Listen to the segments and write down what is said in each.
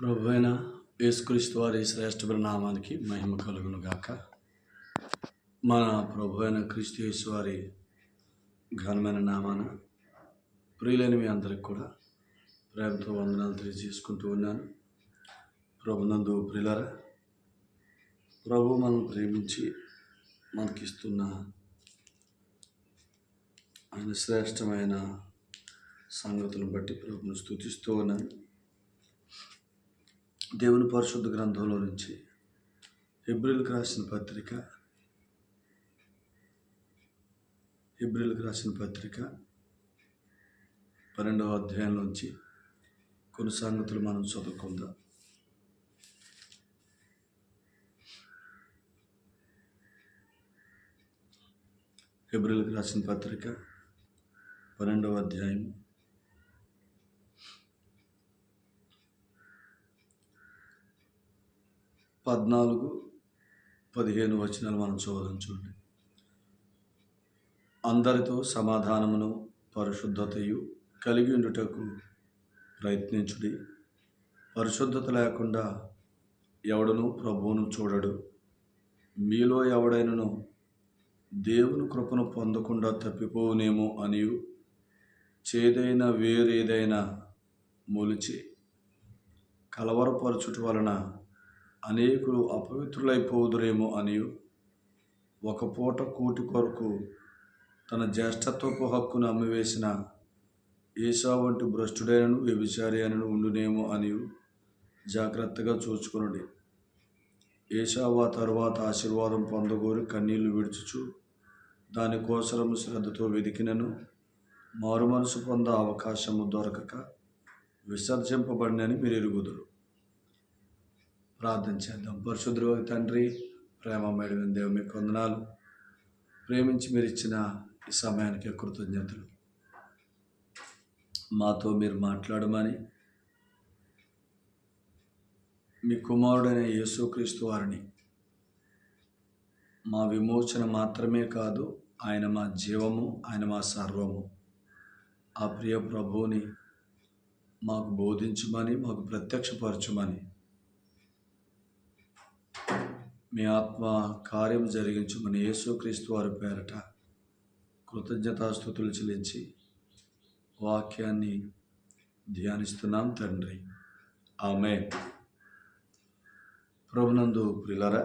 ప్రభు అయిన యేసుక్రీస్తు వారి శ్రేష్ఠమైన నామానికి మహిమ కలుగును గాక. మన ప్రభు అయిన క్రీస్తు యేసు వారి ఘనమైన నామాన ప్రియులైన మీ అందరికి కూడా ప్రేమతో వందనాలు తెలియజేసుకుంటూ ఉన్నాను. ప్రభునందు ప్రియులరా ప్రభు మనం ప్రేమించి మనకిస్తున్న ఆయన శ్రేష్టమైన సంగతులను బట్టి ప్రభుని స్థుతిస్తూ ఉన్నాను. దేవుని పరిశుద్ధ గ్రంథంలో నుంచి ఎబ్రిల్కి రాసిన పత్రిక ఎబ్రిల్కి రాసిన పత్రిక పన్నెండవ అధ్యాయం నుంచి కొన్ని సంగతులు మనం చదువుకుందాం. హెబ్రిల్కి రాసిన పత్రిక పన్నెండవ అధ్యాయం పద్నాలుగు పదిహేను వచనాలు మనం చూడడం చూడండి. అందరితో సమాధానమును పరిశుద్ధతయు కలిగి ఉండుటకు ప్రయత్నించుడి. పరిశుద్ధత లేకుండా ఎవడను ప్రభువును చూడడు. మీలో ఎవడైనను దేవుని కృపను పొందకుండా తప్పిపోవునేమో అనియు. చేదైన వేరేదైనా మొలిచి కలవరపరచుట వలన అనేకులు అపవిత్రులైపోదురేమో అని ఒక పూట కూటి కొరకు తన జ్యేష్ఠత్వపు హక్కును అమ్మివేసిన ఏషా వంటి భ్రష్టుడైనను వ్యభిచారి అయినను ఉండునేమో అని జాగ్రత్తగా చూచుకునుడి ఏషావా తరువాత ఆశీర్వాదం పొందగోరి కన్నీళ్ళు విడుచుచు. దానికోసరం శ్రద్ధతో వెదికినను. మారు మనసు పొంద అవకాశము దొరకక విసర్జింపబడినని మీరు ఎరుగుదురు ప్రార్థన చేద్దాం. పరిశుద్ధుడు తండ్రి ప్రేమ మేడమైన దేవు మీకు వందనాలు. ప్రేమించి మీరు ఇచ్చిన ఈ సమయానికి కృతజ్ఞతలు. మాతో మీరు మాట్లాడమని మీ కుమారుడైన యేసుక్రీస్తు వారిని మా విమోచన మాత్రమే కాదు ఆయన మా జీవము ఆయన మా సర్వము. ఆ ప్రియ ప్రభువుని మాకు బోధించమని మాకు ప్రత్యక్షపరచమని మీ ఆత్మ కార్యం జరిగించమని యేసుక్రీస్తు వారి పేరట కృతజ్ఞతాస్థుతులు చెల్లించి వాక్యాన్ని ధ్యానిస్తున్నాం తండ్రి. ఆమె ప్రభునందు ప్రిలర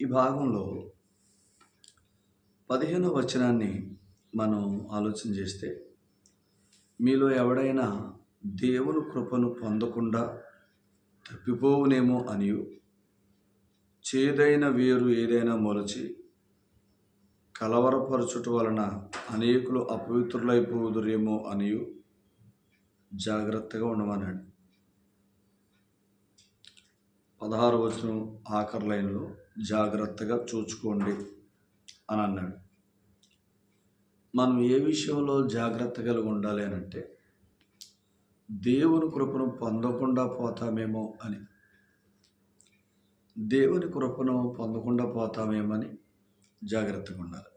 ఈ భాగంలో పదిహేనో వచనాన్ని మనం ఆలోచన చేస్తే మీలో ఎవడైనా దేవుని కృపను పొందకుండా తప్పిపోవునేమో అనియు చేదైన వేరు ఏదైనా మొలచి కలవరపరచుట వలన అనేకులు అపవిత్రులైపోదురేమో అనియు జాగ్రత్తగా ఉండమన్నాడు. పదహారు వచనం ఆఖరి లైన్లో జాగ్రత్తగా చూచుకోండి అని అన్నాడు. మనం ఏ విషయంలో జాగ్రత్త కలిగి ఉండాలి అని అంటే దేవుని కృపను పొందకుండా పోతామేమో అని. దేవుని కృపను పొందకుండా పోతామేమని జాగ్రత్తగా ఉండాలి.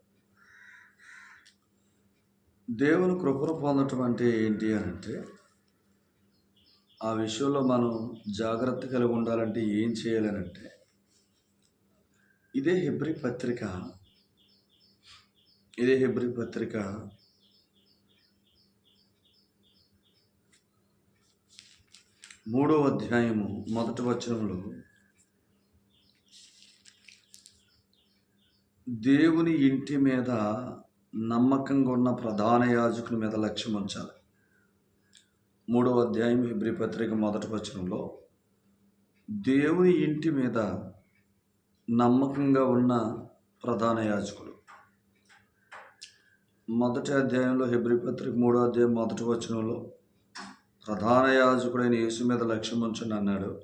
దేవుని కృపను పొందటం అంటే ఏంటి అని అంటే ఆ విషయంలో మనం జాగ్రత్త కలిగి ఉండాలంటే ఏం చేయాలనంటే ఇదే హెబ్రి పత్రిక ఇదే హెబ్రి పత్రిక మూడో అధ్యాయము మొదటి వచనంలో దేవుని ఇంటి మీద నమ్మకంగా ఉన్న ప్రధాన యాజకుల మీద లక్ష్యం ఉంచాలి. మూడవ అధ్యాయం ఇబ్రి పత్రిక మొదటి వచనంలో దేవుని ఇంటి మీద నమ్మకంగా ఉన్న ప్రధాన యాజకుడు. మొదటి అధ్యాయంలో హెబ్రి పత్రిక మూడో అధ్యాయం మొదటి వచనంలో ప్రధాన యాజకుడైన యేసు మీద లక్ష్యం ఉంచండి అన్నాడు.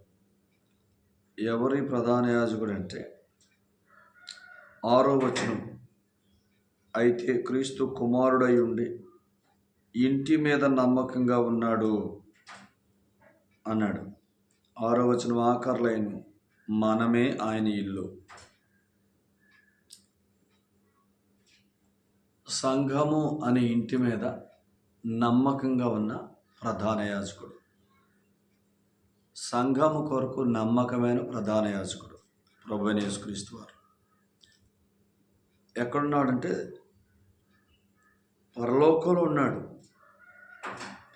ఎవరి ప్రధాన యాజకుడు అంటే ఆరో వచనం. అయితే క్రీస్తు కుమారుడై ఉండి ఇంటి మీద నమ్మకంగా ఉన్నాడు అన్నాడు. ఆరో వచనం ఆఖర్లైన మనమే ఆయన ఇల్లు. సంఘము అనే ఇంటి మీద నమ్మకంగా ఉన్న ప్రధాన యాజకుడు. సంఘము కొరకు నమ్మకమైన ప్రధాన యాజకుడు ప్రభు అయిన వారు. ఎక్కడున్నాడంటే పరలోకంలో ఉన్నాడు.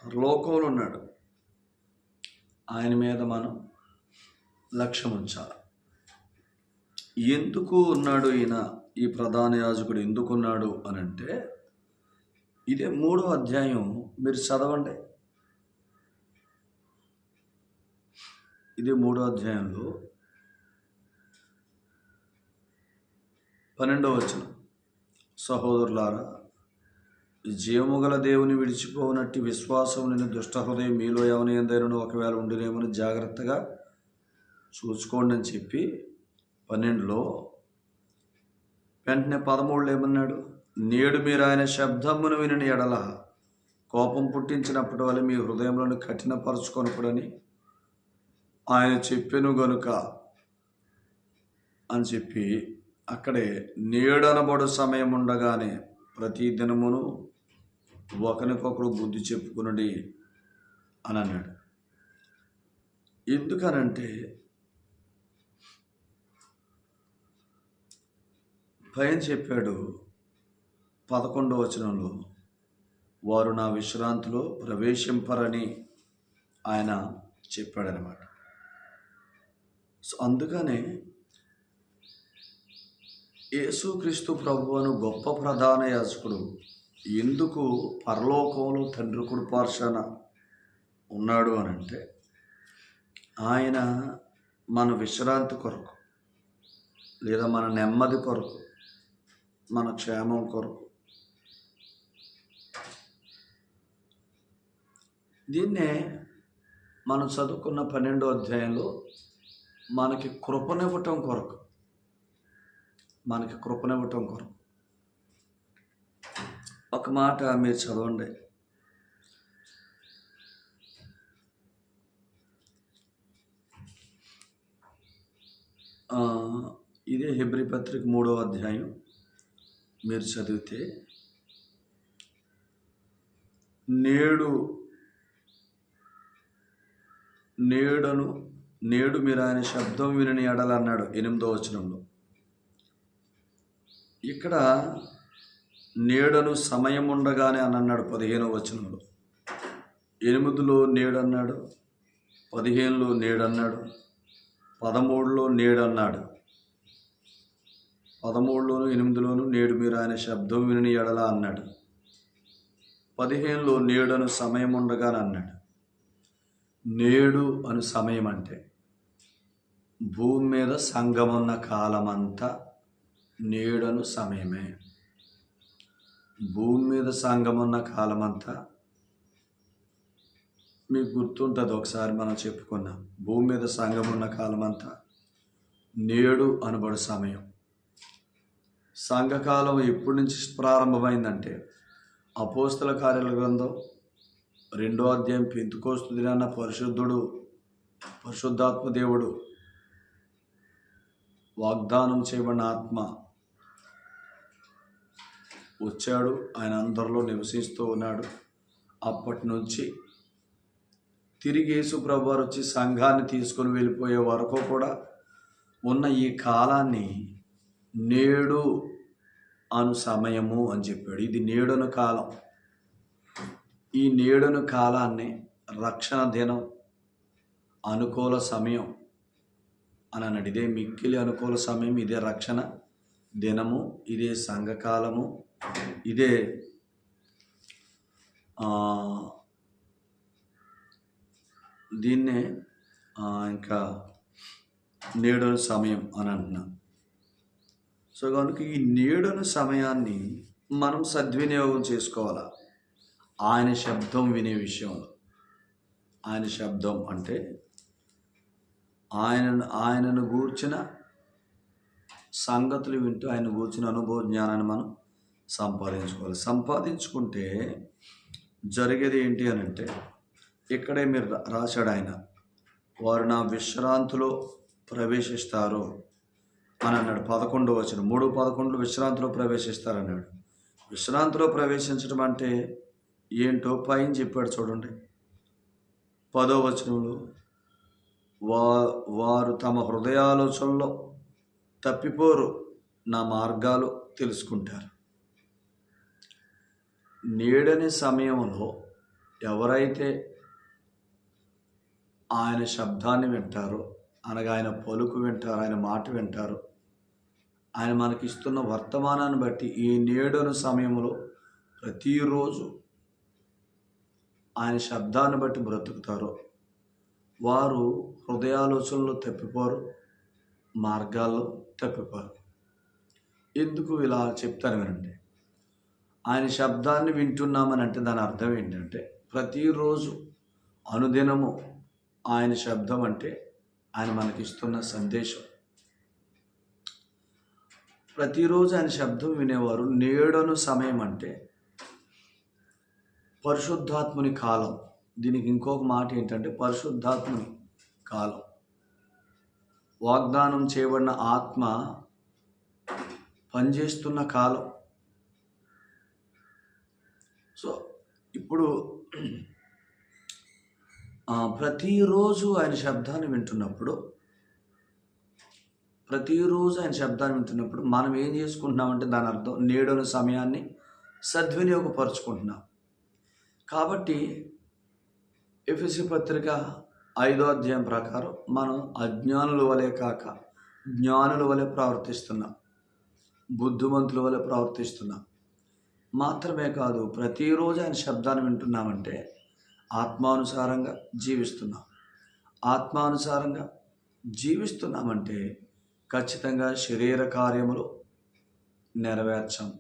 పరలోకంలో ఉన్నాడు. ఆయన మీద మనం లక్ష్యం ఉంచాలి. ఎందుకు ఉన్నాడు ఈయన? ఈ ప్రధాన యాజకుడు ఎందుకున్నాడు అని అంటే ఇదే మూడో అధ్యాయం మీరు చదవండి. ఇది మూడో అధ్యాయంలో పన్నెండవ వచనం. సహోదరులారా జీవము గల దేవుని విడిచిపోనట్టి విశ్వాసం లేని దుష్ట హృదయం మీలో ఎవరి ఎందైనా ఒకవేళ ఉండినేమని జాగ్రత్తగా చూసుకోండి అని చెప్పి పన్నెండులో వెంటనే పదమూడులో ఏమన్నాడు? నేడు మీరు ఆయన శబ్దమును విని ఎడల కోపం పుట్టించినప్పటి వల్ల మీ హృదయంలోని కఠినపరచుకొనప్పుడని ఆయన చెప్పెను గనుక అని చెప్పి అక్కడే నేడనబడు సమయం ఉండగానే ప్రతి దినమును ఒకరికొకరు బుద్ధి చెప్పుకునడి అని అన్నాడు ఎందుకనంటే పైన చెప్పాడు పదకొండవ వచనంలో వారు నా విశ్రాంతిలో ప్రవేశింపరని ఆయన చెప్పాడనమాట సో అందుకనే యేసుక్రీస్తు ప్రభు అను గొప్ప ప్రధాన యాజకుడు. ఎందుకు పరలోకంలో తండ్రి కుడిపార్శన ఉన్నాడు అని అంటే ఆయన మన విశ్రాంతి కొరకు లేదా మన నెమ్మది కొరకు మన క్షేమం కొరకు. దీన్నే మనం చదువుకున్న పన్నెండో అధ్యాయంలో మనకి కృపనివ్వటం కొరకు మనకి కృపనివ్వటం కొరకు. ఒక మాట మీరు చదవండి. ఇదే హెబ్రి పత్రిక మూడో అధ్యాయం. మీరు చదివితే నేడు నేడను నేడు మీరు ఆయన శబ్దం వినని ఎడలన్నాడు. ఎనిమిదో వచనంలో. ఇక్కడ నేడను సమయం ఉండగానే అని అన్నాడు పదిహేనో వచనంలో. ఎనిమిదిలో నేడు అన్నాడు పదిహేనులో నేడు అన్నాడు పదమూడులో నేడు అన్నాడు పదమూడులోను ఎనిమిదిలోను నేడు మీరు ఆయన శబ్దం విని ఎడలా అన్నాడు. పదిహేనులో నేడను సమయం ఉండగానే అన్నాడు. నేడు అను సమయం అంటే భూమి మీద సంగమున్న కాలమంతా నేడను సమయమే. భూమి మీద సంగమున్న కాలమంతా మీకు గుర్తుంటుంది ఒకసారి మనం చెప్పుకున్నాం. భూమి మీద సంగమున్న కాలమంతా నేడు అనబడు సమయం. సంఘకాలం ఎప్పటి నుంచి ప్రారంభమైందంటే అపోస్తల కార్యాల గ్రంథం రెండో అధ్యాయం పెంతుకోస్తు దినాన్న పరిశుద్ధుడు పరిశుద్ధాత్మ దేవుడు వాగ్దానం చేయబడిన ఆత్మ వచ్చాడు. ఆయన అందరిలో నివసిస్తూ ఉన్నాడు. అప్పటి నుంచి తిరిగి యేసుప్రభు వారు వచ్చి సంఘాన్ని తీసుకొని వెళ్ళిపోయే వరకు కూడా ఉన్న ఈ కాలాన్ని నేడు అను సమయము అని చెప్పాడు. ఇది నేడును కాలం. ఈ నేడును కాలాన్ని రక్షణ దినం అనుకూల సమయం అని అన్నాడు. ఇదే మిక్కిలి అనుకూల సమయం. ఇదే రక్షణ దినము. ఇదే సంఘకాలము. ఇదే దీన్నే ఇంకా నేడును సమయం అని అంటున్నా. సో కనుక ఈ నేడున సమయాన్ని మనం సద్వినియోగం చేసుకోవాలా? ఆయన శబ్దం వినే విషయంలో. ఆయన శబ్దం అంటే ఆయన ఆయనను గూర్చిన సంగతులు వింటూ ఆయన గూర్చిన అనుభవ జ్ఞానాన్ని మనం సంపాదించుకోవాలి. సంపాదించుకుంటే జరిగేది ఏంటి అని అంటే ఇక్కడే మీరు రా- రాశాడు ఆయన వారు నా విశ్రాంతిలో ప్రవేశిస్తారు అని అన్నాడు. పదకొండు వచ్చిన మూడు పదకొండు విశ్రాంతిలో ప్రవేశిస్తారన్నాడు విశ్రాంతిలో ప్రవేశించడం అంటే ఏంటో పైన చెప్పాడు చూడండి. పదో వచనంలో వా వారు తమ హృదయాలోచనలో తప్పిపోరు నా మార్గాలు తెలుసుకుంటారు. నీడని సమయంలో ఎవరైతే ఆయన శబ్దాన్ని వింటారో అనగా ఆయన పలుకు వింటారు ఆయన మాట వింటారు ఆయన మనకిస్తున్న వర్తమానాన్ని బట్టి ఈ నేడను సమయంలో ప్రతిరోజు ఆయన శబ్దాన్ని బట్టి బ్రతుకుతారో వారు హృదయాలోచనలు తప్పిపోరు మార్గాల్లో తప్పిపోరు. ఎందుకు ఇలా చెప్తాను వినండి? ఆయన శబ్దాన్ని వింటున్నామని అంటే దాని అర్థం ఏంటంటే ప్రతిరోజు అనుదినము ఆయన శబ్దం అంటే ఆయన మనకిస్తున్న సందేశం. ప్రతిరోజు ఆయన శబ్దం వినేవారు నేడను సమయం అంటే పరిశుద్ధాత్ముని కాలం. దీనికి ఇంకొక మాట ఏంటంటే పరిశుద్ధాత్ముని కాలం. వాగ్దానం చేయబడిన ఆత్మ పనిచేస్తున్న కాలం. సో ఇప్పుడు ప్రతిరోజు ఆయన శబ్దాన్ని వింటున్నప్పుడు ప్రతిరోజు ఆయన శబ్దాన్ని వింటున్నప్పుడు మనం ఏం చేసుకుంటున్నామంటే దాని అర్థం నేడున్న సమయాన్ని సద్వినియోగపరుచుకుంటున్నాం. కాబట్టి ఎఫ్ఎస్సి పత్రిక ఐదో అధ్యాయం ప్రకారం మనం అజ్ఞానుల వలె కాక జ్ఞానుల వలె ప్రవర్తిస్తున్నాం. బుద్ధిమంతుల వలె ప్రవర్తిస్తున్నాం. మాత్రమే కాదు ప్రతిరోజు ఆయన శబ్దాన్ని వింటున్నామంటే ఆత్మానుసారంగా జీవిస్తున్నాం. ఆత్మానుసారంగా జీవిస్తున్నామంటే ఖచ్చితంగా శరీర కార్యములు నెరవేర్చాం.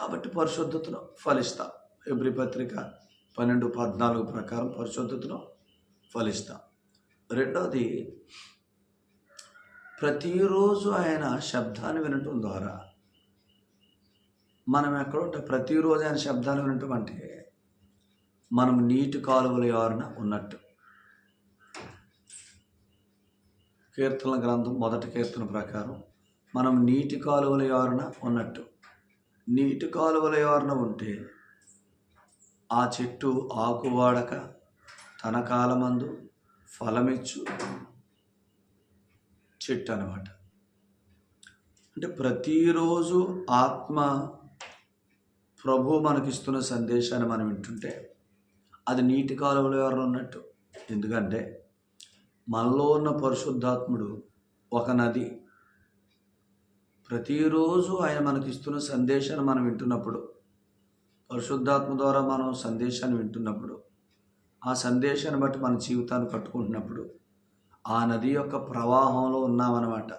కాబట్టి పరిశుద్ధతను ఫలిస్తాం. ఎబ్రి పత్రిక పన్నెండు పద్నాలుగు ప్రకారం పరిశుద్ధతను ఫలిస్తాం. రెండవది ప్రతిరోజు ఆయన శబ్దాన్ని వినటం ద్వారా మనం ఎక్కడ ఉంటే ప్రతిరోజు ఆయన శబ్దాలు ఉన్నటువంటి మనం నీటి కాలువల ఎవరిన ఉన్నట్టు. కీర్తన గ్రంథం మొదటి కీర్తన ప్రకారం మనం నీటి కాలువల ఎవరిన ఉన్నట్టు. నీటి కాలువల ఎవరిన ఉంటే ఆ చెట్టు ఆకు వాడక తన కాలమందు ఫలమిచ్చు చెట్టు అనమాట అంటే ప్రతిరోజు ఆత్మ ప్రభు మనకిస్తున్న సందేశాన్ని మనం వింటుంటే అది నీటి కాలువలో ఎవరు ఉన్నట్టు. ఎందుకంటే మనలో ఉన్న పరిశుద్ధాత్ముడు ఒక నది. ప్రతిరోజు ఆయన మనకిస్తున్న సందేశాన్ని మనం వింటున్నప్పుడు పరిశుద్ధాత్మ ద్వారా మనం సందేశాన్ని వింటున్నప్పుడు ఆ సందేశాన్ని బట్టి మన జీవితాన్ని కట్టుకుంటున్నప్పుడు ఆ నది యొక్క ప్రవాహంలో ఉన్నామన్నమాట.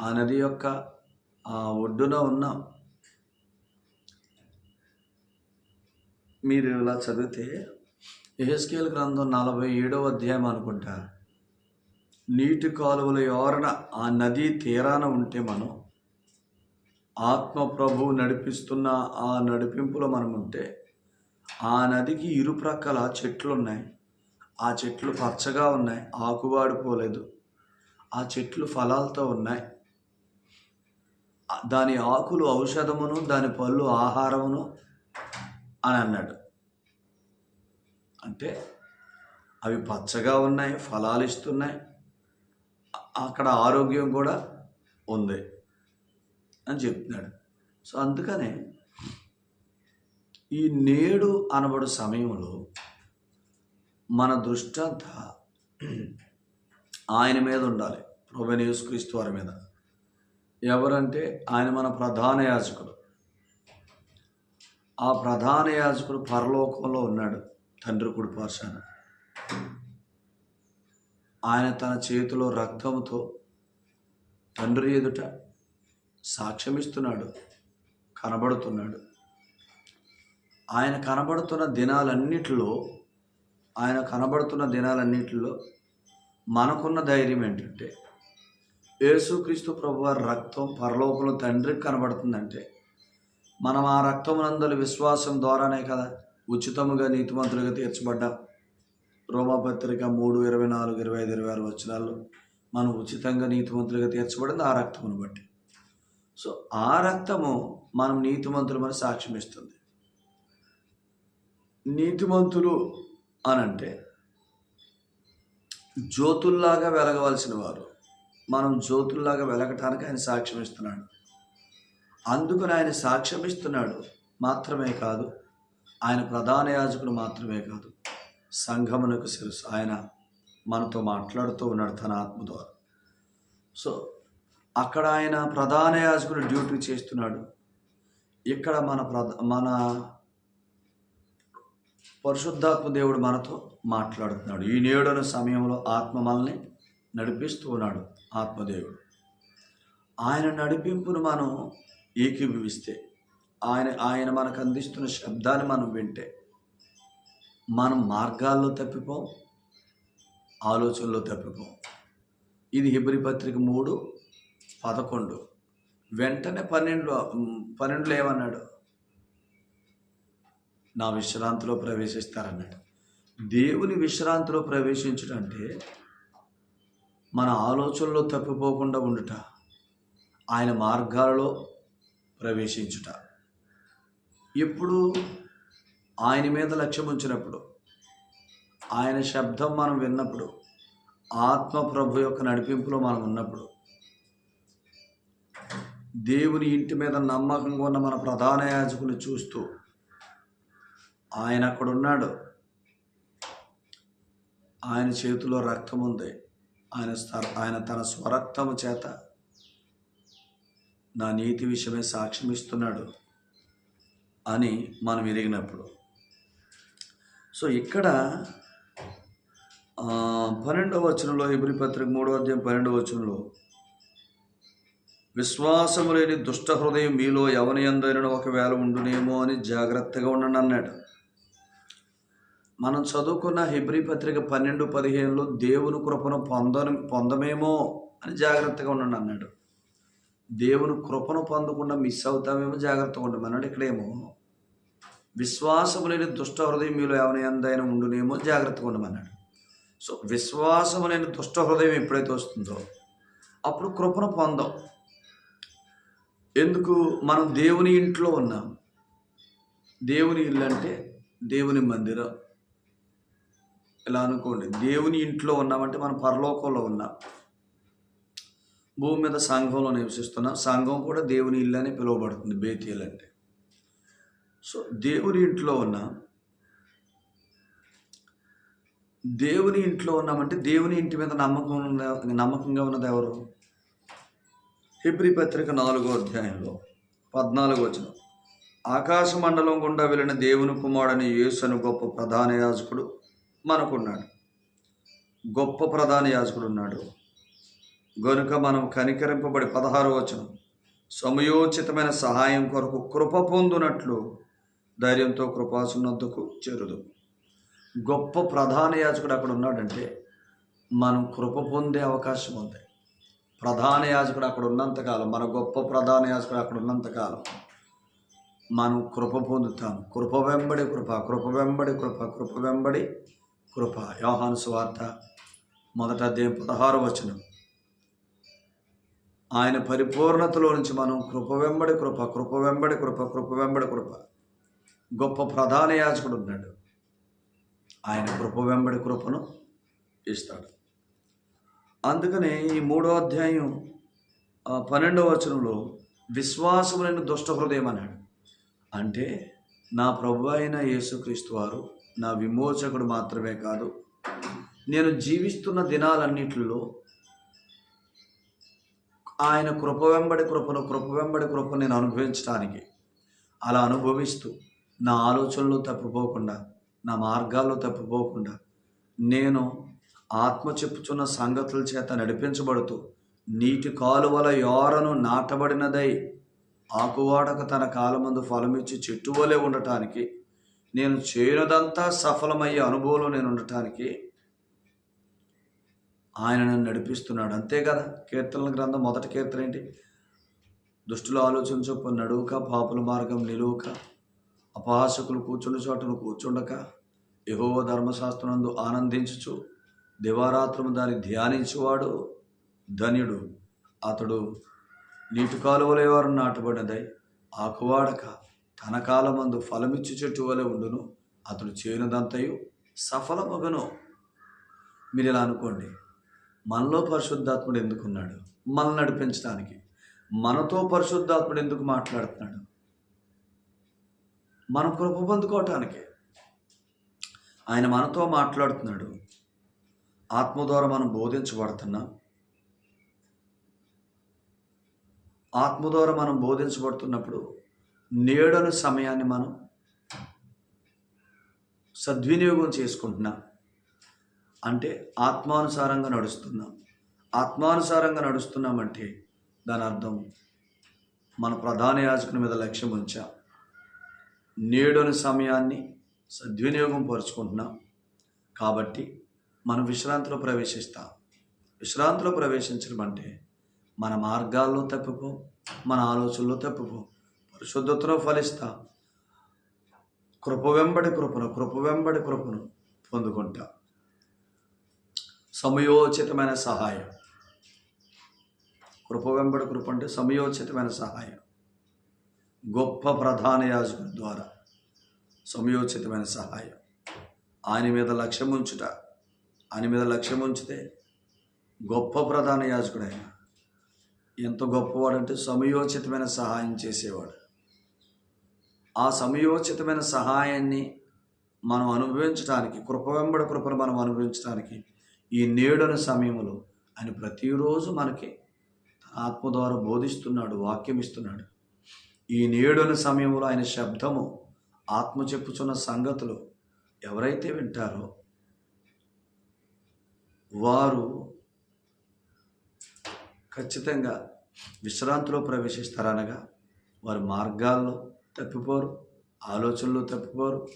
ఆ నది యొక్క ఆ ఒడ్డున ఉన్నాం. మీరు ఇలా చదివితే ఎహెస్కేల్ గ్రంథం నలభై ఏడవ అధ్యాయం అనుకుంటా నీటి కాలువల ఎవరన ఆ నదీ తీరాన ఉంటే మనం ఆత్మ ప్రభువు నడిపిస్తున్న ఆ నడిపింపులో మనం ఉంటే ఆ నదికి ఇరుప్రక్కల చెట్లు ఉన్నాయి ఆ చెట్లు పచ్చగా ఉన్నాయి ఆకువాడిపోలేదు ఆ చెట్లు ఫలాలతో ఉన్నాయి. దాని ఆకులు ఔషధమును దాని పళ్ళు ఆహారమును అని అన్నాడు. అంటే అవి పచ్చగా ఉన్నాయి ఫలాలు ఇస్తున్నాయి. అక్కడ ఆరోగ్యం కూడా ఉంది అని చెప్తున్నాడు. సో అందుకనే ఈ నేడు అనబడు సమయంలో మన దృష్టి ఆయన మీద ఉండాలి. ప్రభనేసు క్రీస్తు వారి మీద. ఎవరంటే ఆయన మన ప్రధాన యాజకుడు. ఆ ప్రధాన యాజకుడు పరలోకంలో ఉన్నాడు తండ్రి కుడి పార్శాన ఆయన తన చేతిలో రక్తంతో తండ్రి ఎదుట సాక్ష్యమిస్తున్నాడు కనబడుతున్నాడు. ఆయన కనబడుతున్న దినాలన్నిటిలో ఆయన కనబడుతున్న దినాలన్నిటిలో మనకున్న ధైర్యం ఏంటంటే యేసుక్రీస్తు ప్రభువారి రక్తం పరలోకంలో తండ్రికి కనబడుతుందంటే మనం ఆ రక్తమునందలి విశ్వాసం ద్వారానే కదా ఉచితముగా నీతిమంతులుగా తీర్చబడ్డాం. రోమాపత్రిక మూడు ఇరవై నాలుగు ఇరవై ఐదు ఇరవై ఆరు వచనాల్లో మనం ఉచితంగా నీతిమంతులుగా తీర్చబడింది ఆ రక్తమును బట్టి. సో ఆ రక్తము మనం నీతిమంతులమని సాక్ష్యం ఇస్తుంది నీతిమంతులు అనంటే జ్యోతుల్లాగా వెలగవలసిన వారు. మనం జ్యోతుల్లాగా వెలగటానికి ఆయన సాక్ష్యం ఇస్తున్నాడు అందుకని ఆయన సాక్ష్యం ఇస్తున్నాడు మాత్రమే కాదు ఆయన ప్రధాన యాజకుడు మాత్రమే కాదు సంఘమునకు శిరస్సు ఆయన మనతో మాట్లాడుతూ ఉన్నాడు తన ఆత్మ ద్వారా. సో అక్కడ ఆయన ప్రధాన యాజకుడు డ్యూటీ చేస్తున్నాడు. ఇక్కడ మన ప్రధ మన పరిశుద్ధాత్మ దేవుడు మనతో మాట్లాడుతున్నాడు. ఈ నేడున సమయంలో ఆత్మ మనల్ని నడిపిస్తూ ఉన్నాడు ఆత్మదేవుడు. ఆయన నడిపింపును మనం ఏకీభవిస్తే ఆయన ఆయన మనకు అందిస్తున్న శబ్దాన్ని మనం వింటే మనం మార్గాల్లో తప్పిపోం ఆలోచనలో తప్పిపోం. ఇది హిబ్రి పత్రిక మూడు పదకొండు. వెంటనే పన్నెండులో పన్నెండులో ఏమన్నాడు? నా విశ్రాంతిలో ప్రవేశిస్తారన్నాడు. దేవుని విశ్రాంతిలో ప్రవేశించడం అంటే మన ఆలోచనలో తప్పిపోకుండా ఉండుట. ఆయన మార్గాలలో ప్రవేశించుట. ఎప్పుడు? ఆయన మీద లక్ష్యం ఉంచినప్పుడు. ఆయన శబ్దం మనం విన్నప్పుడు. ఆత్మ ప్రభు యొక్క నడిపింపులో మనం ఉన్నప్పుడు. దేవుని ఇంటి మీద నమ్మకంగా ఉన్న మన ప్రధాన యాజకుని చూస్తూ ఆయన అక్కడ ఉన్నాడు. ఆయన చేతిలో రక్తం ఉంది. ఆయన ఆయన తన స్వరక్తము చేత నా నీతి విషయమే సాక్ష్యం ఇస్తున్నాడు అని మనం ఎరిగినప్పుడు. సో ఇక్కడ పన్నెండవ వచనంలో ఇబ్రి పత్రిక మూడవ అధ్యాయం పన్నెండవ వచనంలో విశ్వాసము లేని దుష్ట హృదయం మీలో ఎవని ఎందైనా ఒకవేళ ఉండునేమో అని జాగ్రత్తగా ఉండండి అన్నాడు. మనం చదువుకున్న హిబ్రి పత్రిక పన్నెండు పదిహేనులో దేవుని కృపను పొంద పొందమేమో అని జాగ్రత్తగా ఉండండి అన్నాడు. దేవుని కృపను పొందకుండా మిస్ అవుతామేమో జాగ్రత్తగా ఉండమన్నాడు ఇక్కడేమో విశ్వాసము లేని దుష్ట హృదయం మీలో ఎవరి ఎందైనా ఉండునేమో జాగ్రత్తగా ఉండమన్నాడు. సో విశ్వాసము లేని దుష్ట హృదయం ఎప్పుడైతే వస్తుందో అప్పుడు కృపను పొందాం. ఎందుకు? మనం దేవుని ఇంట్లో ఉన్నాం. దేవుని ఇల్లు అంటే దేవుని మందిరం. ఇలా అనుకోండి? దేవుని ఇంట్లో ఉన్నామంటే మనం పరలోకంలో ఉన్నాం. భూమి మీద సంఘంలో నివసిస్తున్నాం సంఘం కూడా దేవుని ఇల్లు అని పిలువబడుతుంది. బేతీలు అంటే. సో దేవుని ఇంట్లో ఉన్న దేవుని ఇంట్లో ఉన్నామంటే దేవుని ఇంటి మీద నమ్మకం ఉన్న నమ్మకంగా ఉన్నది ఎవరు? హిబ్రి పత్రిక నాలుగో అధ్యాయంలో పద్నాలుగో వచ్చిన ఆకాశ మండలం గుండా వెళ్ళిన దేవుని కుమారుడని యేసు అని గొప్ప ప్రధాన యాజకుడు మనకున్నాడు. గొప్ప ప్రధాన యాజకుడు ఉన్నాడు. గనుక మనం కనికరింపబడి పదహారు వచనం సమయోచితమైన సహాయం కొరకు కృప పొందునట్లు ధైర్యంతో కృపాసున్నందుకు చేరుదు గొప్ప ప్రధాన యాజకుడు అక్కడ ఉన్నాడంటే మనం కృప పొందే అవకాశం ఉంది. ప్రధాన యాజకుడు అక్కడ ఉన్నంతకాలం మన గొప్ప ప్రధాన యాజకుడు అక్కడ ఉన్నంతకాలం మనం కృప పొందుతాం. కృప వెంబడి కృప కృప వెంబడి కృప కృప వెంబడి కృప. యోహాను సువార్త మొదట దేవు పదహారు వచనం. ఆయన పరిపూర్ణతలో నుంచి మనం కృప వెంబడి కృప కృప వెంబడి కృప కృప వెంబడి కృప. గొప్ప ప్రధాన యాజకుడు ఉన్నాడు. ఆయన కృప వెంబడి కృపను ఇస్తాడు. అందుకనే ఈ మూడో అధ్యాయం పన్నెండవ వచనంలో విశ్వాసములైన దుష్ట హృదయం అన్నాడు. అంటే నా ప్రభు అయిన యేసుక్రీస్తు వారు నా విమోచకుడు మాత్రమే కాదు నేను జీవిస్తున్న దినాలన్నిటిలో ఆయన కృప వెంబడి కృపను కృప వెంబడి కృపను నేను అనుభవించడానికి అలా అనుభవిస్తూ నా ఆలోచనలు తప్పిపోకుండా నా మార్గాల్లో తప్పిపోకుండా నేను ఆత్మ చెప్పుచున్న సంగతుల చేత నడిపించబడుతూ నీటి కాలువల యోరను నాటబడినదై ఆకువాడక తన కాలమందు ఫలమిచ్చి చెట్టువలే ఉండటానికి నేను చేయనదంతా సఫలమయ్యే అనుభవంలో నేను ఉండటానికి ఆయన నన్ను నడిపిస్తున్నాడు. అంతే కదా? కీర్తనల గ్రంథం మొదటి కీర్తన ఏంటి? దుష్టుల ఆలోచన చొప్పున నడువుక పాపుల మార్గం నిలువుక అపహాసకులు కూర్చుని చోటను కూర్చుండక యహోవ ధర్మశాస్త్రనందు ఆనందించుచు దివారాత్రము దాన్ని ధ్యానించువాడు ధన్యుడు. అతడు నీటి కాలువలే వారు నాటబడినదై ఆకువాడక తన కాలమందు ఫలమిచ్చు చెట్టు వలె ఉండును. అతడు చేయనదంతయు సఫలమగను. మీరు ఇలా అనుకోండి. మనలో పరిశుద్ధాత్ముడు ఎందుకున్నాడు? మనల్ని నడిపించడానికి. మనతో పరిశుద్ధాత్ముడు ఎందుకు మాట్లాడుతున్నాడు? మన కృప పొందుకోవటానికి. ఆయన మనతో మాట్లాడుతున్నాడు. ఆత్మ ద్వారా మనం బోధించబడుతున్నాం. ఆత్మ ద్వారా మనం బోధించబడుతున్నప్పుడు నేడని సమయాన్ని మనం సద్వినియోగం చేసుకుంటున్నాం. అంటే ఆత్మానుసారంగా నడుస్తున్నాం. ఆత్మానుసారంగా నడుస్తున్నామంటే దాని అర్థం మన ప్రధాన యాజకుని మీద లక్ష్యం ఉంచాం. నేడుని సమయాన్ని సద్వినియోగం పరుచుకుంటున్నాం. కాబట్టి మనం విశ్రాంతిలో ప్రవేశిస్తాం. విశ్రాంతిలో ప్రవేశించడం అంటే మన మార్గాల్లో తప్పిపో మన ఆలోచనలో తప్పిపో పరిశుద్ధతలో ఫలిస్తా. కృప వెంబడి కృపను కృప వెంబడి కృపను పొందుకుంటాం. సమయోచితమైన సహాయం. కృప వెంబడి కృప అంటే సమయోచితమైన సహాయం. గొప్ప ప్రధాన యాజకుడి ద్వారా సమయోచితమైన సహాయం. ఆయన మీద లక్ష్యం ఉంచుట ఆయన మీద లక్ష్యం ఉంచితే గొప్ప ప్రధాన యాజకుడు ఆయన ఎంత గొప్పవాడంటే సమయోచితమైన సహాయం చేసేవాడు. ఆ సమయోచితమైన సహాయాన్ని మనం అనుభవించడానికి కృప వెంబడి కృపను మనం అనుభవించడానికి ఈ నేడున సమయంలో ఆయన ప్రతిరోజు మనకి ఆత్మ ద్వారా బోధిస్తున్నాడు వాక్యం ఇస్తున్నాడు. ఈ నేడున సమయంలో ఆయన శబ్దము ఆత్మ చెప్పుచున్న సంగతులు ఎవరైతే వింటారో వారు ఖచ్చితంగా విశ్రాంతిలో ప్రవేశిస్తారనగా వారి మార్గాల్లో తప్పిపోరు ఆలోచనలో తప్పిపోరు.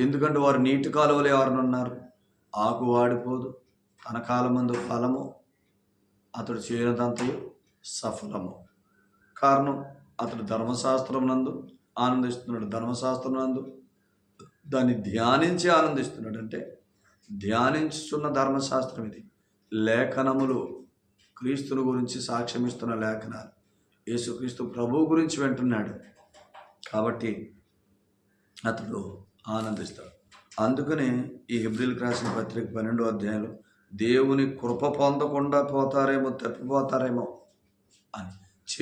ఎందుకంటే వారు నీటి కాలువలు ఎవరినున్నారు ఆకు వాడిపోదు. అనకాలమందు ఫలము అతడు చేయనదంతయు సఫలము. కారణం అతడు ధర్మశాస్త్రం నందు ఆనందిస్తున్నాడు. ధర్మశాస్త్రం నందు దాన్ని ధ్యానించి ఆనందిస్తున్నాడు. అంటే ధ్యానించుతున్న ధర్మశాస్త్రం ఇది. లేఖనములు క్రీస్తుని గురించి సాక్ష్యమిస్తున్న లేఖనాలు. యేసుక్రీస్తు ప్రభు గురించి వింటున్నాడు. కాబట్టి అతడు ఆనందిస్తాడు. అందుకనే ఈ హిబ్రిల్కి రాసిన పత్రిక పన్నెండో అధ్యాయంలో దేవుని కృప పొందకుండా పోతారేమో తప్పిపోతారేమో అని.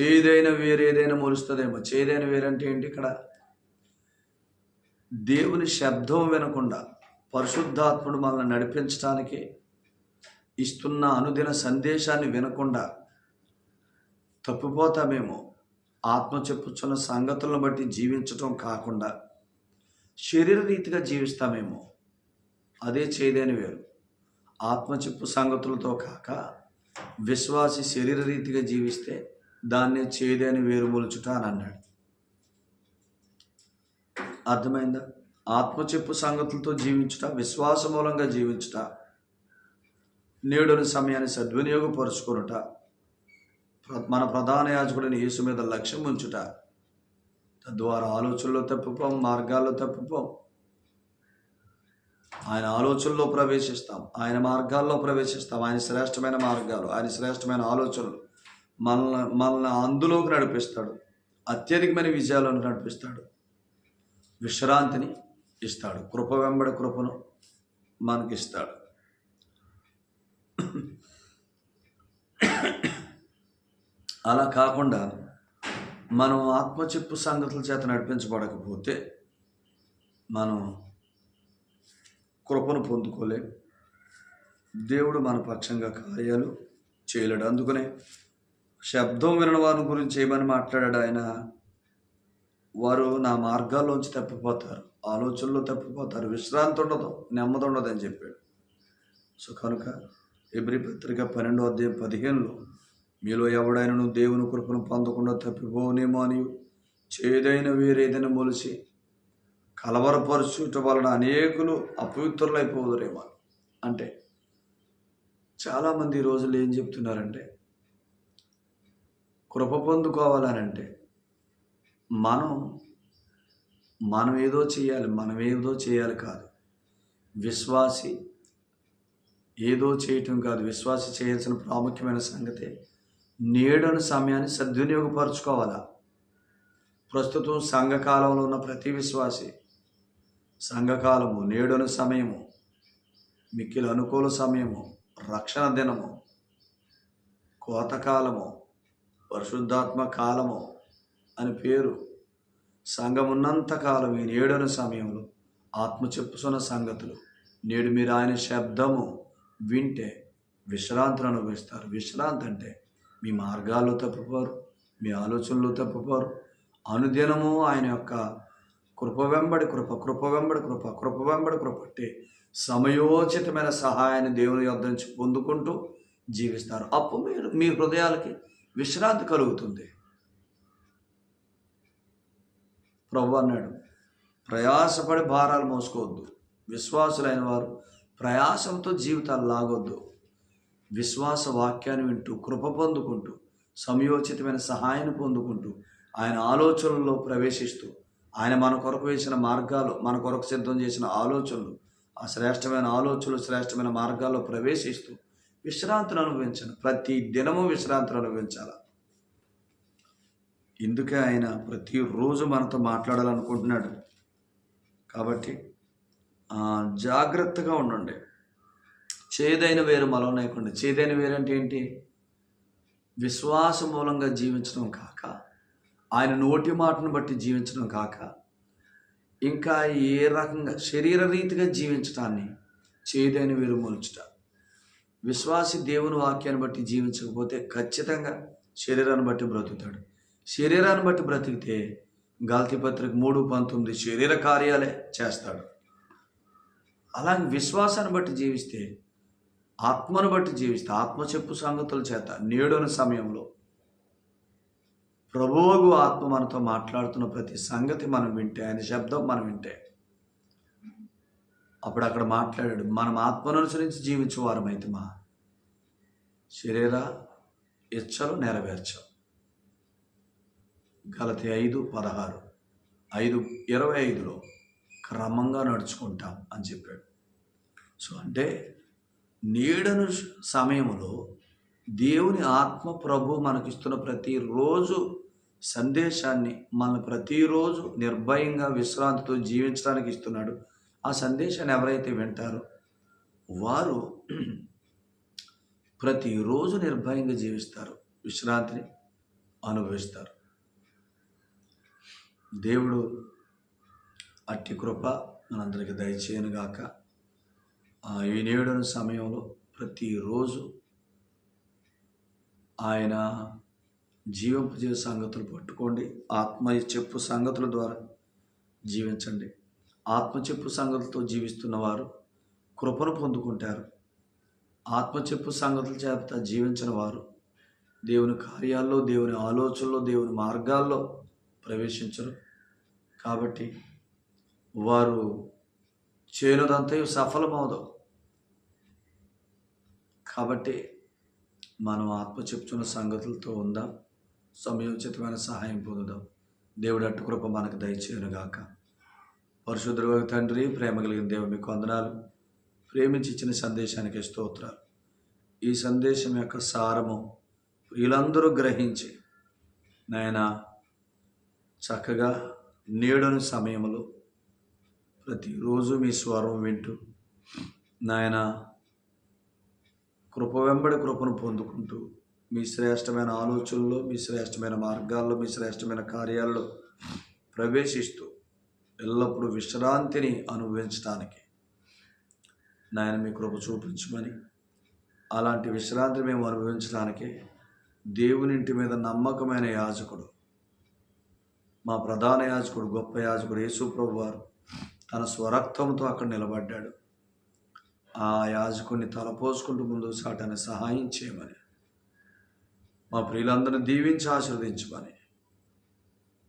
చేదైన వేరేదైనా మొలుస్తుందేమో. చేదైన వేరంటే ఏంటి ఇక్కడ? దేవుని శబ్దం వినకుండా పరిశుద్ధాత్ముడు మనల్ని నడిపించడానికి ఇస్తున్న అనుదిన సందేశాన్ని వినకుండా తప్పిపోతామేమో. ఆత్మ చెప్పుచున్న సంగతులను బట్టి జీవించటం కాకుండా శరీర రీతిగా జీవిస్తామేమో. అదే చేయదని వేరు. ఆత్మచిప్పు సంగతులతో కాక విశ్వాసి శరీర రీతిగా జీవిస్తే దాన్నే చేయదని వేరు మొలుచుట అని అన్నాడు. అర్థమైందా? ఆత్మచెప్పు సంగతులతో జీవించుట విశ్వాస మూలంగా జీవించుట నేడుని సమయాన్ని సద్వినియోగపరుచుకొనుట మన ప్రధాన యాజకుడిని యేసు మీద లక్ష్యం ఉంచుట తద్వారా ఆలోచనలో తప్పిపోం మార్గాల్లో తప్పిపోం ఆయన ఆలోచనలో ప్రవేశిస్తాం. ఆయన మార్గాల్లో ప్రవేశిస్తాం. ఆయన శ్రేష్టమైన మార్గాలు ఆయన శ్రేష్టమైన ఆలోచనలు మనల్ని మనల్ని అందులోకి నడిపిస్తాడు. అత్యధికమైన విజయాలను నడిపిస్తాడు. విశ్రాంతిని ఇస్తాడు. కృప వెంబడి కృపను మనకిస్తాడు. అలా కాకుండా మనం ఆత్మచెప్పు సంగతుల చేత నడిపించబడకపోతే మనం కృపను పొందుకోలేం. దేవుడు మన పక్షంగా కార్యాలు చేయలేడు. అందుకనే శబ్దం వినని వారి గురించి ఏమని మాట్లాడాడు ఆయన? వారు నా మార్గాల్లోంచి తప్పిపోతారు ఆలోచనలో తప్పిపోతారు విశ్రాంతి ఉండదు నెమ్మది ఉండదు అని చెప్పాడు. సో కనుక ఎబ్రి పత్రిక పన్నెండో అధ్యాయం పదిహేనులో మీలో ఎవడైనను దేవుని కృపను పొందకుండా తప్పిపోనేమో అని చేదైన వేరేదైనా మొలిసి కలవరపరచుట వలన అనేకులు అపవిత్రులైపోదురేమో అంటే చాలామంది ఈ రోజుల్లో ఏం చెప్తున్నారంటే కృప పొందుకోవాలనంటే మనం మనం ఏదో చేయాలి మనం ఏదో చేయాలి కాదు. విశ్వాసి ఏదో చేయటం కాదు. విశ్వాసి చేయాల్సిన ప్రాముఖ్యమైన సంగతి నేడని సమయాన్ని సద్వినియోగపరచుకోవాలా? ప్రస్తుతం సంఘకాలంలో ఉన్న ప్రతి విశ్వాసి సంఘకాలము నేడను సమయము మిక్కిలి అనుకూల సమయము రక్షణ దినము కోతకాలము పరిశుద్ధాత్మ కాలము అని పేరు. సంఘమున్నంత కాలం ఈ నేడని సమయంలో ఆత్మ చెప్పుసున్న సంగతులు. నేడు మీరు ఆయన శబ్దము వింటే విశ్రాంతిని అనుభవిస్తారు విశ్రాంతి అంటే మీ మార్గాల్లో తప్పిపోరు మీ ఆలోచనలు తప్పిపోరు. అనుదినము ఆయన యొక్క కృప వెంబడి కృప కృప వెంబడి కృప కృప వెంబడి కృప అంటే సమయోచితమైన సహాయాన్ని దేవుని యొద్ద నుంచి పొందుకుంటూ జీవిస్తారు. అప్పుడు మీరు మీ హృదయాలకి విశ్రాంతి కలుగుతుంది. ప్రభు అన్నాడు ప్రయాసపడి భారాలు మోసుకోవద్దు. విశ్వాసులైన వారు ప్రయాసంతో జీవితాలు లాగొద్దు. విశ్వాస వాక్యాన్ని వింటూ కృప పొందుకుంటూ సమయోచితమైన సహాయాన్ని పొందుకుంటూ ఆయన ఆలోచనల్లో ప్రవేశిస్తూ ఆయన మన కొరకు వేసిన మార్గాలు మన కొరకు సిద్ధం చేసిన ఆలోచనలు ఆ శ్రేష్టమైన ఆలోచనలు శ్రేష్టమైన మార్గాల్లో ప్రవేశిస్తూ విశ్రాంతిని అనుభవించను ప్రతి దినము విశ్రాంతిని అనుభవించాలి? ఇందుకే ఆయన ప్రతిరోజు మనతో మాట్లాడాలనుకుంటున్నాడు. కాబట్టి జాగ్రత్తగా ఉండండి. చేదైన వేరు మలం లేకుండా. చేదైన వేరు అంటే ఏంటి? విశ్వాస మూలంగా జీవించడం కాక ఆయన నోటి మాటను బట్టి జీవించడం కాక ఇంకా ఏ రకంగా శరీర రీతిగా జీవించడాన్ని చేదైన విరుమూల్చుట విశ్వాసి దేవుని వాక్యాన్ని బట్టి జీవించకపోతే ఖచ్చితంగా శరీరాన్ని బట్టి బ్రతుకుతాడు. శరీరాన్ని బట్టి బ్రతికితే గాల్తి పత్రిక మూడు పంతొమ్మిది శరీర కార్యాలే చేస్తాడు. అలాగే విశ్వాసాన్ని బట్టి జీవిస్తే ఆత్మను బట్టి జీవిస్తే ఆత్మ చెప్పు సంగతుల చేత నేడున సమయంలో ప్రభువుగు ఆత్మ మనతో మాట్లాడుతున్న ప్రతి సంగతి మనం వింటే ఆయన శబ్దం మనం వింటే. అప్పుడు అక్కడ మాట్లాడాడు మనం ఆత్మను అనుసరించి జీవించేవారమైతే మా శరీర ఇచ్చలు నెరవేర్చాం గలతి ఐదు పదహారు. ఐదు ఇరవై ఐదులో క్రమంగా నడుచుకుంటాం అని చెప్పాడు. సో అంటే నీడను సమయంలో దేవుని ఆత్మ ప్రభు మనకిస్తున్న ప్రతిరోజు సందేశాన్ని మన ప్రతిరోజు నిర్భయంగా విశ్రాంతితో జీవించడానికి ఇస్తున్నాడు. ఆ సందేశాన్ని ఎవరైతే వింటారో వారు ప్రతిరోజు నిర్భయంగా జీవిస్తారు. విశ్రాంతిని అనుభవిస్తారు. దేవుడు అట్టి కృప మనందరికీ దయచేయనుగాక. ఈ నేడున సమయంలో ప్రతిరోజు ఆయన జీవింపజే సంగతులు పట్టుకోండి. ఆత్మ చెప్పు సంగతుల ద్వారా జీవించండి. ఆత్మ చెప్పు సంగతులతో జీవిస్తున్న వారు కృపను పొందుకుంటారు. ఆత్మ చెప్పు సంగతుల చేత జీవించిన వారు దేవుని కార్యాల్లో దేవుని ఆలోచనలో దేవుని మార్గాల్లో ప్రవేశించరు. కాబట్టి వారు చేనుదంతయు సఫలమవదు. కాబట్టి మనం ఆత్మ చెప్తున్న సంగతులతో ఉందాం. సమయోచితమైన సహాయం పొందుదాం. దేవుడు అట్టు కృప మనకు దయచేయనుగాక. పరిశుద్ధుడు తండ్రి ప్రేమ కలిగిన దేవుడు మీకు వందనాలు. ప్రేమించి ఇచ్చిన సందేశానికి స్తోత్రాలు. ఈ సందేశం యొక్క సారము వీళ్ళందరూ గ్రహించి నాయన చక్కగా నేడుని సమయంలో ప్రతిరోజు మీ స్వరం వింటూ నాయన కృప వెంబడి కృపను పొందుకుంటూ మీ శ్రేష్టమైన ఆలోచనల్లో మీ శ్రేష్టమైన మార్గాల్లో మీ శ్రేష్టమైన కార్యాల్లో ప్రవేశిస్తూ ఎల్లప్పుడూ విశ్రాంతిని అనుభవించడానికి నాయన మీ కృప చూపించమని అలాంటి విశ్రాంతి మేము అనుభవించడానికి దేవుని ఇంటి మీద నమ్మకమైన యాజకుడు మా ప్రధాన యాజకుడు గొప్ప యాజకుడు యేసుప్రభు వారు తన స్వరక్తంతో అక్కడ నిలబడ్డాడు. ఆ యాజకుడిని తలపోసుకుంటూ ముందు సాటాన్ని సహాయం చేయమని మా ప్రియులందరినీ దీవించి ఆశీర్వదించమని.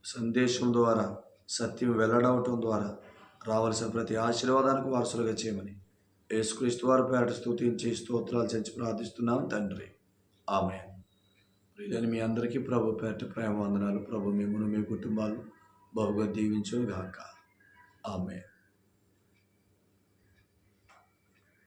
సందేశం ద్వారా సత్యం వెల్లడవటం ద్వారా రావలసిన ప్రతి ఆశీర్వాదానికి వారసులుగా చేయమని. యేసుక్రీస్తు వారి పేట స్థుతించి స్తోత్రాలు చేసి ప్రార్థిస్తున్నాం తండ్రి. ఆమె ప్రియులని మీ అందరికీ ప్రభు పేట ప్రేమ వందనాలు ప్రభు మిమ్మల్ని మీ కుటుంబాలు బహుగా దీవించుగాక ఆమె